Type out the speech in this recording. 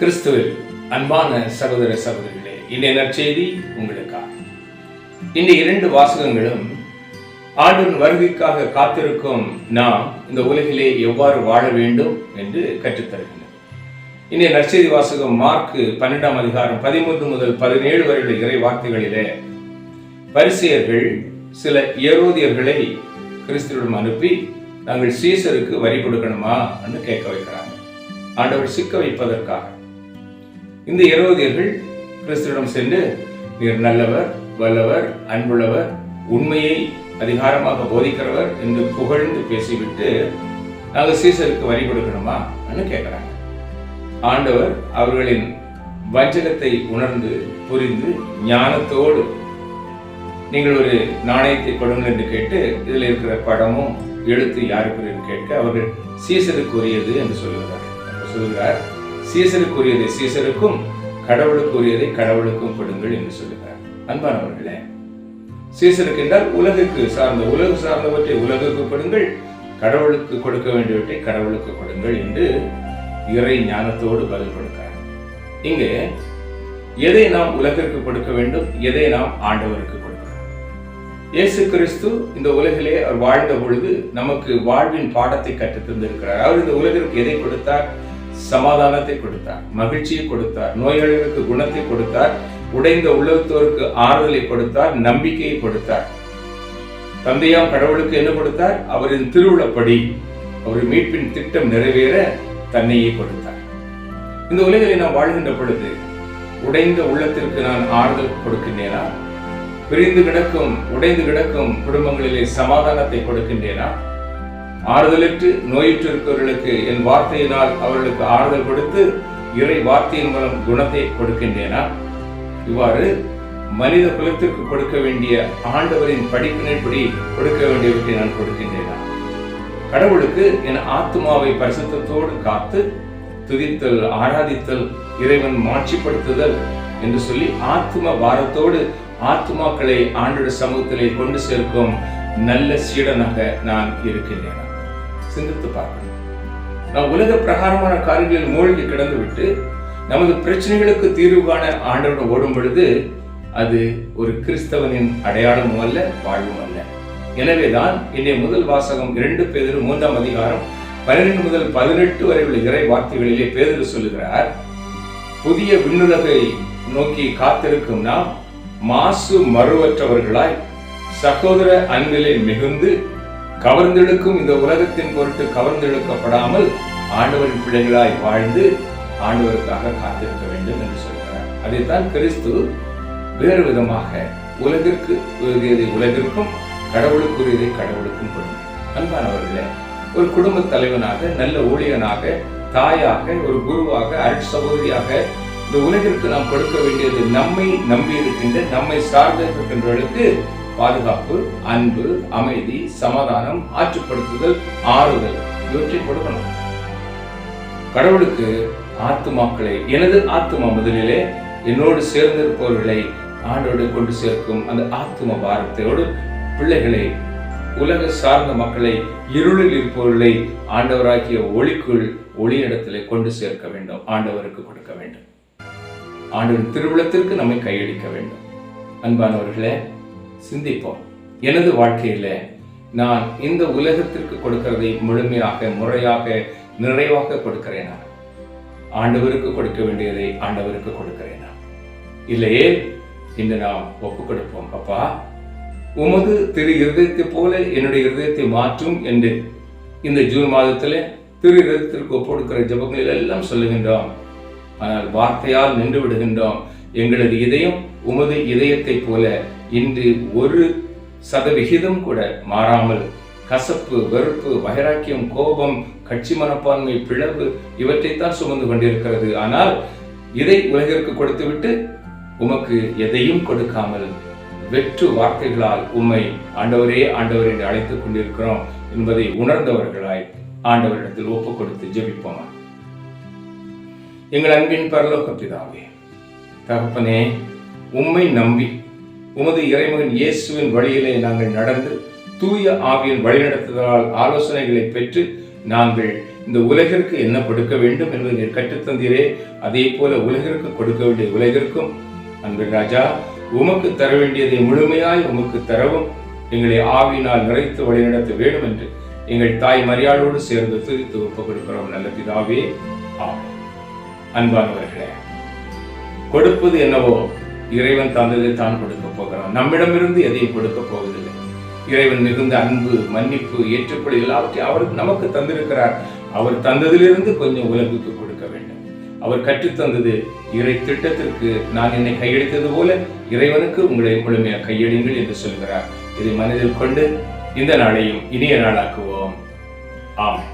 கிறிஸ்துவில் அன்பான சகோதர சகோதரிகளே இன்றைய நற்செய்தி உங்களுக்கா? இந்த இரண்டு வாசகங்களும் ஆண்டின் வருகைக்காக காத்திருக்கும் நாம் இந்த உலகிலே எவ்வாறு வாழ வேண்டும் என்று கற்றுத்தருகின்றன இன்றைய நற்செய்தி வாசகம் மார்க்கு பன்னெண்டாம் அதிகாரம் பதிமூன்று முதல் பதினேழு வருட இறை வார்த்தைகளிலே பரிசெயர்கள் சில ஏரோதியர்களை கிறிஸ்துவிடம் அனுப்பி நாங்கள் சீசருக்கு வரி கொடுக்கணுமா? என்று கேட்க வைக்கிறாங்க. ஆண்டவர் சிக்க வைப்பதற்காக. இந்த எரோதியர்கள் கிறிஸ்துவிடம் சென்று நீர் நல்லவர் வல்லவர் அன்புள்ளவர் உண்மையை அதிகாரமாக போதிக்கிறவர் என்று புகழ்ந்து பேசிவிட்டு நாங்கள் சீசருக்கு வரி கொடுக்கணுமா? என்று கேட்கிறாங்க. ஆண்டவர் அவர்களின் வஞ்சகத்தை உணர்ந்து புரிந்து ஞானத்தோடு நீங்கள் ஒரு நாணயத்தை கொடுங்கள் என்று கேட்டு இதில் இருக்கிற படமும் எழுத்து யாருக்கு? கேட்க அவர்கள் சீசருக்குரியது என்று சொல்லுகிறார். சொல்கிறார் சீசருக்குரியதை சீசருக்கும் கடவுளுக்குரியதை கடவுளுக்கும் கொடுங்கள் என்று சொல்லுகிறார். அன்பானவர்களே சீசருக்கு என்றால் உலகுக்கு சார்ந்த உலகு சார்ந்தவற்றை உலகுக்கு கொடுங்கள் கடவுளுக்கு கொடுக்க வேண்டியவற்றை கடவுளுக்கு கொடுங்கள் என்று இறை ஞானத்தோடு பதில் கொடுக்கிறார். இங்கே எதை நாம் உலகிற்கு கொடுக்க வேண்டும் எதை நாம் ஆண்டவருக்கு கொடுக்கணும்? இயேசு கிறிஸ்து இந்த உலகிலே அவர் வாழ்ந்த பொழுது நமக்கு வாழ்வின் பாடத்தை கற்றுத் தந்திருக்கிறார் அவர் இந்த உலகிற்கு எதை கொடுத்தார்? சமாதானத்தை கொடுத்தார் மகிழ்ச்சியை கொடுத்தார் நோயாளிகளுக்கு குணத்தை கொடுத்தார் உடைந்த உள்ளத்தோருக்கு ஆறுதலை கொடுத்தார் நம்பிக்கையை கொடுத்தார். தந்தையாம் கடவுளுக்கு என்ன கொடுத்தார்? அவரின் திருவிழப்படி அவர் மீட்பின் திட்டம் நிறைவேற தன்னையே கொடுத்தார். இந்த உலகில் நான் வாழ்கின்ற பொழுது உடைந்த உள்ளத்திற்கு நான் ஆறுதல் கொடுக்கின்றேனா? பிரிந்து கிடக்கும் உடைந்து கிடக்கும் குடும்பங்களிலே சமாதானத்தை கொடுக்கின்றேனா? ஆறுதலிட்டு நோயுற்று இருக்கிறவர்களுக்கு என் வார்த்தையினால் அவர்களுக்கு ஆறுதல் கொடுத்து இறை வார்த்தையின் மூலம் குணத்தை கொடுக்கின்றேனா? இவ்வாறு மனித குலத்திற்கு கொடுக்க வேண்டிய ஆண்டவரின் படிப்பினைப்படி கொடுக்க வேண்டியவற்றை நான் கொடுக்கின்றேனா? கடவுளுக்கு என் ஆத்மாவை பரிசுத்தத்தோடு காத்து துதித்தல் ஆராதித்தல் இறைவன் மாட்சிப்படுத்துதல் என்று சொல்லி ஆத்ம பாரத்தோடு ஆத்மாக்களை ஆண்டோட சமூகத்திலே கொண்டு சேர்க்கும் நல்ல சீடனாக நான் இருக்கின்றேன்? சிந்தித்து பார்க்கணும். நான் உலக பிரகாரமான காரியங்களில் மூழ்கி கிடந்து விட்டு நமது பிரச்சனைகளுக்கு தீர்வு காண ஆண்டவன் ஓடும் பொழுது அது ஒரு கிறிஸ்தவனின் அடையாளமும் அல்ல வாழ்வும் அல்ல. எனவேதான் என்னை முதல் வாசகம் இரண்டு பேதரு மூன்றாம் அதிகாரம் பன்னிரண்டு முதல் பதினெட்டு வரை உள்ள இறை வார்த்தைகளிலே பேதர் சொல்லுகிறார் புதிய விண்ணுலகை நோக்கி காத்திருக்கும் நாம் மாசு மறுவற்றவர்களாய் சகோதர அன்பிலே மிகுந்து கவர்ந்தெழுக்கும் இந்த உலகத்தின் பொருட்டு கவர்ந்தெழுக்கப்படாமல் ஆண்டவரின் பிள்ளைகளாய் வாழ்ந்து ஆண்டவருக்காக காத்திருக்க வேண்டும் என்று சொல்கிறார். அதைத்தான் கிறிஸ்து வேறு விதமாக உலகிற்கு உரியதை உலகிற்கும் கடவுளுக்குரியதை கடவுளுக்கும் கொடுக்கும். அன்பானவர்களே ஒரு குடும்ப தலைவனாக நல்ல ஊழியனாக தாயாக ஒரு குருவாக அருட் சகோதரியாக இந்த உலகிற்கு நாம் கொடுக்க வேண்டியது நம்மை நம்பி இருக்கின்ற நம்மை சார்ந்து இருக்கின்றவர்களுக்கு பாதுகாப்பு அன்பு அமைதி சமாதானம் ஆற்றுப்படுத்துதல் ஆறுதல் இவற்றை கொடுக்கணும். கடவுளுக்கு ஆத்துமாக்களை எனது ஆத்துமா முதலிலே என்னோடு சேர்ந்திருப்பவர்களை ஆண்டோடு கொண்டு சேர்க்கும் அந்த ஆத்தும பாரத்தோடு பிள்ளைகளை உலக சார்ந்த மக்களை இருளில் இருப்பவர்களை ஆண்டவராகிய ஒளிக்குள் ஒளி இடத்திலே கொண்டு சேர்க்க வேண்டும். ஆண்டவருக்கு கொடுக்க வேண்டும். ஆண்டவரின் திருவிழத்திற்கு நம்மை கையளிக்க வேண்டும். அன்பானவர்களே சிந்திப்போம். எனது வாழ்க்கையில நான் இந்த உலகத்திற்கு கொடுக்கிறதை முழுமையாக முறையாக நிறைவாக கொடுக்கிறேனா ஆண்டவருக்கு கொடுக்க வேண்டியதை ஆண்டவருக்கு கொடுக்கிறேனா இல்லையே இன்று நாம் ஒப்பு கொடுப்போம் அப்பா உமது திரு இருதயத்தை போல என்னுடைய இருதயத்தை மாற்றும் என்று இந்த ஜூன் மாதத்தில் திரு இருதயத்திற்கு ஒப்பு கொடுக்கிற ஜபங்களில் எல்லாம் சொல்லுகின்றோம். ஆனால் வார்த்தையால் நின்று விடுகின்றோம். எங்களது இதயம் உமது இதயத்தை போல இன்று ஒரு சதவிகிதம் கூட மாறாமல் கசப்பு வெறுப்பு வைராக்கியம் கோபம் கட்சி மனப்பான்மை பிளவு இவற்றைத்தான் சுமந்து கொண்டிருக்கிறது. ஆனால் இதை உலகிற்கு கொடுத்துவிட்டு உமக்கு எதையும் கொடுக்காமல் வெற்று வார்த்தைகளால் உம்மை ஆண்டவரே ஆண்டவர் என்று அழைத்துக் கொண்டிருக்கிறோம் என்பதை உணர்ந்தவர்களாய் ஆண்டவரிடத்தில் ஒப்புக் கொடுத்து ஜெபிப்போம்? எங்கள் அன்பின் பரலோக பிதாவே தகப்பனே உம்மை நம்பி உமது இறைமகன் இயேசுவின் வழியிலே நாங்கள் நடந்து தூய ஆவியின் வழிநடத்துதலால் ஆலோசனைகளை பெற்று நாங்கள் இந்த உலகிற்கு என்ன கொடுக்க வேண்டும் என்பதை நீர் கற்றுத்தந்தீரே. அதே போல உலகிற்கு கொடுக்க வேண்டிய உலகிற்கும் அன்பு ராஜா உமக்கு தர வேண்டியதை முழுமையாய் உமக்கு தரவும். எங்களை ஆவியினால் நிறைத்து வழிநடத்த வேண்டும் என்று எங்கள் தாய் மரியாளோடு சேர்ந்து துதித்து ஒப்புக் கொடுக்கிறோம். நல்ல பிதாவே ஆம் அன்பானவர்களே கொடுப்பது என்னவோ இறைவன் தந்ததை தான் கொடுக்க போகிறான். நம்மிடமிருந்து எதையும் கொடுக்க போவதில்லை. இறைவன் மிகுந்த அன்பு மன்னிப்பு ஏற்றுக்கொள் எல்லாவற்றையும் அவர் நமக்கு தந்திருக்கிறார். அவர் தந்ததிலிருந்து கொஞ்சம் உலகுக்கு கொடுக்க வேண்டும். அவர் கற்றுத்தந்தது இறை திட்டத்திற்கு. நான் என்னை கையெடுத்தது போல இறைவனுக்கு உங்களை முழுமையாக கையெடுங்கள் என்று சொல்கிறார். இதை மனதில் கொண்டு இந்த நாளையும் இனிய நாளாக்குவோம். ஆமாம்